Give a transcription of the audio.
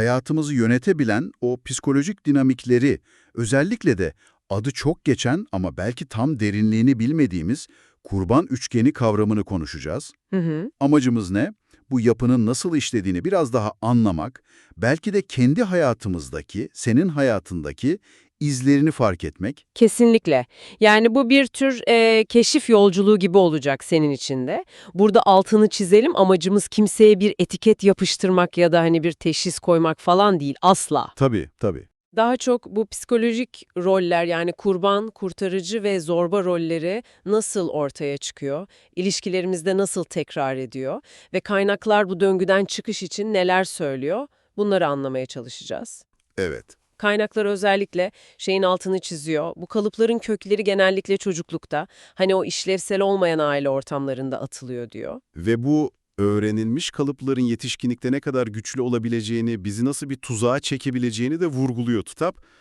hayatımızı yönetebilen o psikolojik dinamikleri, özellikle de adı çok geçen ama belki tam derinliğini bilmediğimiz kurban üçgeni kavramını konuşacağız. Hı hı. Amacımız ne? Bu yapının nasıl işlediğini biraz daha anlamak, belki de kendi hayatımızdaki, senin hayatındaki izlerini fark etmek. Kesinlikle. Yani bu bir tür e, keşif yolculuğu gibi olacak senin için de. Burada altını çizelim amacımız kimseye bir etiket yapıştırmak ya da hani bir teşhis koymak falan değil asla. Tabii, tabii. Daha çok bu psikolojik roller yani kurban, kurtarıcı ve zorba rolleri nasıl ortaya çıkıyor, ilişkilerimizde nasıl tekrar ediyor ve kaynaklar bu döngüden çıkış için neler söylüyor bunları anlamaya çalışacağız. Evet. Kaynaklar özellikle şeyin altını çiziyor. Bu kalıpların kökleri genellikle çocuklukta, hani o işlevsel olmayan aile ortamlarında atılıyor diyor. Ve bu öğrenilmiş kalıpların yetişkinlikte ne kadar güçlü olabileceğini, bizi nasıl bir tuzağa çekebileceğini de vurguluyor kitap.